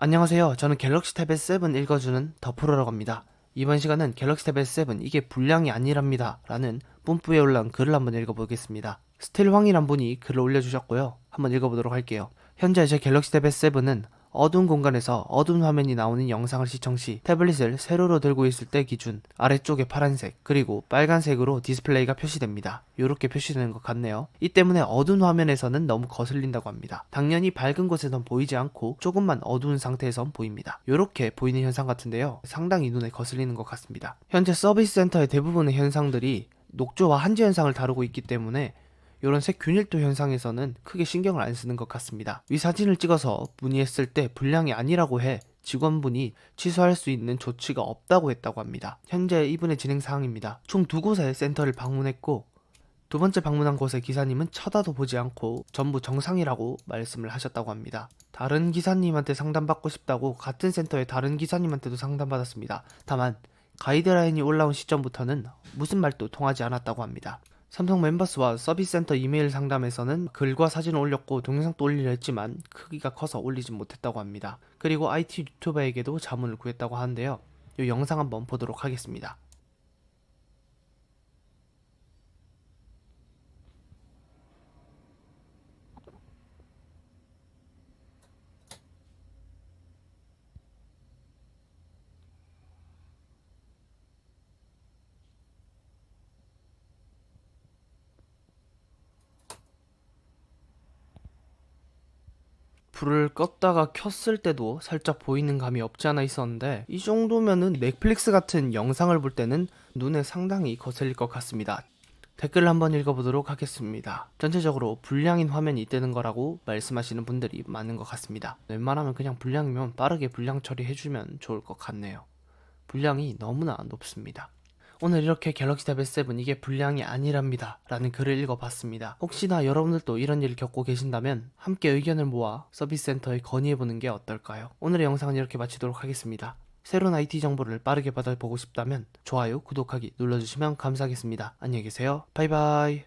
안녕하세요. 저는 갤럭시 탭의 7 읽어주는 더프로라고 합니다. 이번 시간은 갤럭시 탭의 7 이게 불량이 아니랍니다. 라는 뿜뿌에 올라온 글을 한번 읽어보겠습니다. 스틸황이란 분이 글을 올려주셨고요. 한번 읽어보도록 할게요. 현재 제 갤럭시 탭의 7은 어두운 공간에서 어두운 화면이 나오는 영상을 시청 시 태블릿을 세로로 들고 있을 때 기준 아래쪽에 파란색 그리고 빨간색으로 디스플레이가 표시됩니다. 이렇게 표시되는 것 같네요. 이 때문에 어두운 화면에서는 너무 거슬린다고 합니다. 당연히 밝은 곳에선 보이지 않고 조금만 어두운 상태에선 보입니다. 이렇게 보이는 현상 같은데요. 상당히 눈에 거슬리는 것 같습니다. 현재 서비스 센터의 대부분의 현상들이 녹조와 한지 현상을 다루고 있기 때문에 이런 색 균일도 현상에서는 크게 신경을 안 쓰는 것 같습니다. 위 사진을 찍어서 문의했을 때 불량이 아니라고 해 직원분이 취소할 수 있는 조치가 없다고 했다고 합니다. 현재 이분의 진행 사항입니다. 총 두 곳의 센터를 방문했고 두 번째 방문한 곳의 기사님은 쳐다도 보지 않고 전부 정상이라고 말씀을 하셨다고 합니다. 다른 기사님한테 상담받고 싶다고 같은 센터의 다른 기사님한테도 상담받았습니다. 다만 가이드라인이 올라온 시점부터는 무슨 말도 통하지 않았다고 합니다. 삼성 멤버스와 서비스 센터 이메일 상담에서는 글과 사진을 올렸고 동영상도 올리려 했지만 크기가 커서 올리진 못했다고 합니다. 그리고 IT 유튜버에게도 자문을 구했다고 하는데요. 이 영상 한번 보도록 하겠습니다. 불을 껐다가 켰을 때도 살짝 보이는 감이 없지 않아 있었는데 이 정도면은 넷플릭스 같은 영상을 볼 때는 눈에 상당히 거슬릴 것 같습니다. 댓글을 한번 읽어보도록 하겠습니다. 전체적으로 불량인 화면이 뜨는 거라고 말씀하시는 분들이 많은 것 같습니다. 웬만하면 그냥 불량이면 빠르게 불량 처리해주면 좋을 것 같네요. 불량이 너무나 높습니다. 오늘 이렇게 갤럭시 탭의 7 이게 불량이 아니랍니다 라는 글을 읽어봤습니다. 혹시나 여러분들도 이런 일을 겪고 계신다면 함께 의견을 모아 서비스 센터에 건의해보는 게 어떨까요? 오늘의 영상은 이렇게 마치도록 하겠습니다. 새로운 IT 정보를 빠르게 받아보고 싶다면 좋아요, 구독하기 눌러주시면 감사하겠습니다. 안녕히 계세요. 바이바이.